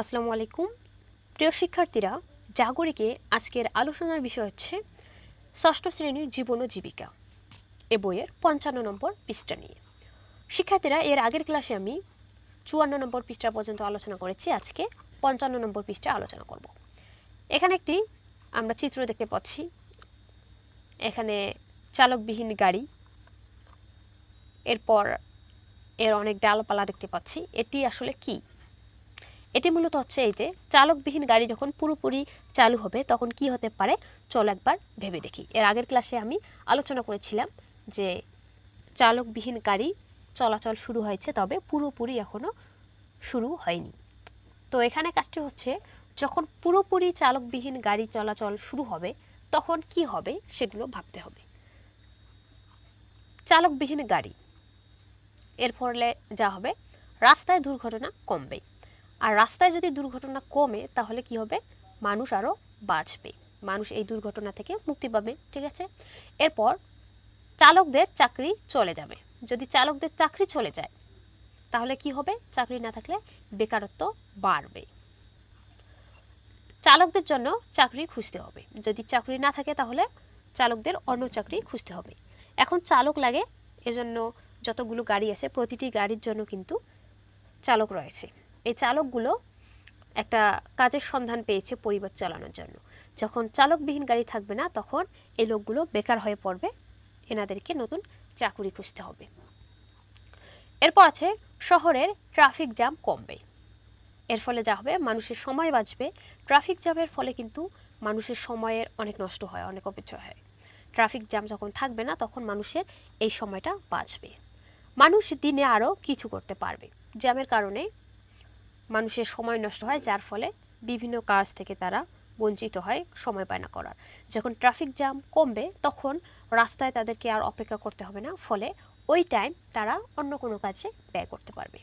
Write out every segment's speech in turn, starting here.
আসসালামু আলাইকুম। প্রিয় শিক্ষার্থীরা, জাগরিকে আজকের আলোচনার বিষয় হচ্ছে ষষ্ঠ শ্রেণির জীবন ও জীবিকা এ বইয়ের পঞ্চান্ন নম্বর পৃষ্ঠা নিয়ে। শিক্ষার্থীরা, এর আগের ক্লাসে আমি চুয়ান্ন নম্বর পৃষ্ঠা পর্যন্ত আলোচনা করেছি। আজকে পঞ্চান্ন নম্বর পৃষ্ঠা আলোচনা করব। এখানে একটি আমরা চিত্র দেখতে পাচ্ছি। এখানে চালকবিহীন গাড়ি, এরপর এর অনেক ডালপালা দেখতে পাচ্ছি। এটি আসলে কি? এটি মূলত হচ্ছে এই যে চালকবিহীন গাড়ি যখন পুরোপুরি চালু হবে, তখন কি হতে পারে? চল একবার ভেবে দেখি। এর আগের ক্লাসে আমি আলোচনা করেছিলাম যে চালকবিহীন গাড়ি চলাচল শুরু হয়েছে, তবে পুরোপুরি এখনও শুরু হয়নি। তো এখানে কাজটি হচ্ছে, যখন পুরোপুরি চালকবিহীন গাড়ি চলাচল শুরু হবে, তখন কি হবে সেগুলো ভাবতে হবে। চালকবিহীন গাড়ি, এর ফলে যা হবে, রাস্তায় দুর্ঘটনা কমবে আর রাস্তায় যদি দুর্ঘটনা কমে, তাহলে কি হবে? মানুষ আরও বাঁচবে। মানুষ এই দুর্ঘটনা থেকে মুক্তি পাবে, ঠিক আছে? এরপর চালকদের চাকরি চলে যাবে। যদি চালকদের চাকরি চলে যায়, তাহলে কি হবে? চাকরি না থাকলে বেকারত্ব বাড়বে। চালকদের জন্য চাকরি খুঁজতে হবে। যদি চাকরি না থাকে, তাহলে চালকদের অন্য চাকরি খুঁজতে হবে। এখন চালক লাগে, এজন্য যতগুলো গাড়ি আছে, প্রতিটি গাড়ির জন্য কিন্তু চালক রয়েছে। এই চালকগুলো একটা কাজের সন্ধান পেয়েছে পরিবার চালানোর জন্য। যখন চালকবিহীন গাড়ি থাকবে না, তখন এই লোকগুলো বেকার হয়ে পড়বে। এনাদেরকে নতুন চাকুরি খুঁজতে হবে। এরপর আছে, শহরের ট্রাফিক জ্যাম কমবে। এর ফলে যা হবে, মানুষের সময় বাঁচবে। ট্রাফিক জ্যামের ফলে কিন্তু মানুষের সময়ের অনেক নষ্ট হয়, অনেক অপচয় হয়। ট্রাফিক জ্যাম যখন থাকবে না, তখন মানুষের এই সময়টা বাঁচবে। মানুষ দিনে আরও কিছু করতে পারবে। জ্যামের কারণে মানুষের সময় নষ্ট হয়, যার ফলে বিভিন্ন কাজ থেকে তারা বঞ্চিত হয় সময় পায় না করার। যখন ট্রাফিক জ্যাম কমবে, তখন রাস্তায় তাদেরকে আর অপেক্ষা করতে হবে না, ফলে ওই টাইম তারা অন্য কোনো কাজে ব্যয় করতে পারবে।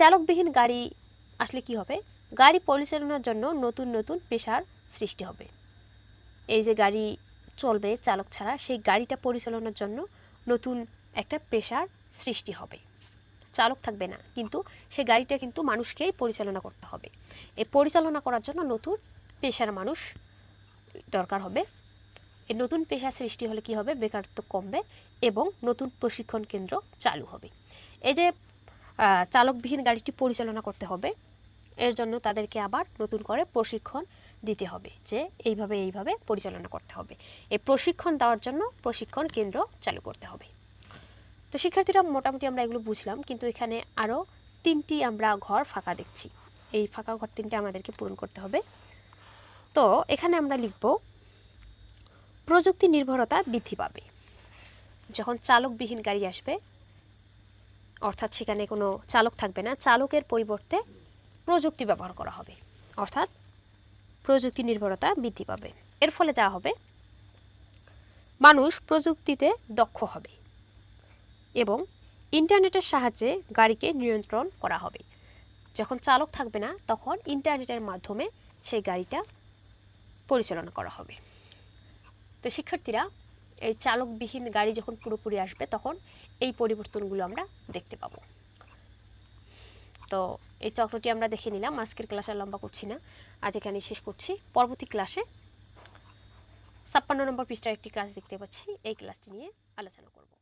চালকবিহীন গাড়ি আসলে কি হবে? গাড়ি পরিচালনার জন্য নতুন নতুন পেশার সৃষ্টি হবে। এই যে গাড়ি চলবে, চালক ছাড়া সেই গাড়িটা পরিচালনার জন্য নতুন একটা পেশার সৃষ্টি হবে। চালক থাকবে না। কিন্তু সেই গাড়িটা কিন্তু মানুষকেই পরিচালনা করতে হবে। এই পরিচালনা করার জন্য নতুন পেশার মানুষ দরকার হবে। এই নতুন পেশা সৃষ্টি হলে কি হবে? বেকারত্ব কমবে এবং নতুন প্রশিক্ষণ কেন্দ্র চালু হবে। এই যে চালকবিহীন গাড়িটি পরিচালনা করতে হবে, এর জন্য তাদেরকে আবার নতুন করে প্রশিক্ষণ দিতে হবে যে এইভাবে এইভাবে পরিচালনা করতে হবে। এই প্রশিক্ষণ দেওয়ার জন্য প্রশিক্ষণ কেন্দ্র চালু করতে হবে। তো শিক্ষার্থীরা মোটামুটি আমরা এগুলো বুঝলাম, কিন্তু এখানে আরও তিনটি আমরা ঘর ফাঁকা দেখছি। এই ফাঁকা ঘর তিনটে আমাদেরকে পূরণ করতে হবে। তো এখানে আমরা লিখব, প্রযুক্তি নির্ভরতা বৃদ্ধি পাবে। যখন চালকবিহীন গাড়ি আসবে, অর্থাৎ সেখানে কোনো চালক থাকবে না, চালকের পরিবর্তে প্রযুক্তি ব্যবহার করা হবে। অর্থাৎ প্রযুক্তি নির্ভরতা বৃদ্ধি পাবে। এর ফলে যা হবে, মানুষ প্রযুক্তিতে দক্ষ হবে। এবং ইন্টারনেটের সাহায্যে গাড়িকে নিয়ন্ত্রণ করা হবে। যখন চালক থাকবে না, তখন ইন্টারনেটের মাধ্যমে সেই গাড়িটা পরিচালনা করা হবে। তো শিক্ষার্থীরা, এই চালকবিহীন গাড়ি যখন পুরোপুরি আসবে, তখন এই পরিবর্তনগুলো আমরা দেখতে পাবো। তো এই চক্রটি আমরা দেখে নিলাম। আজকের ক্লাসে আর লম্বা করছি না। আজ এখানে শেষ করছি। পরবর্তী ক্লাসে ছাপ্পান্ন নম্বর পৃষ্ঠার একটি ক্লাস দেখতে পাচ্ছি। এই ক্লাসটি নিয়ে আলোচনা করব।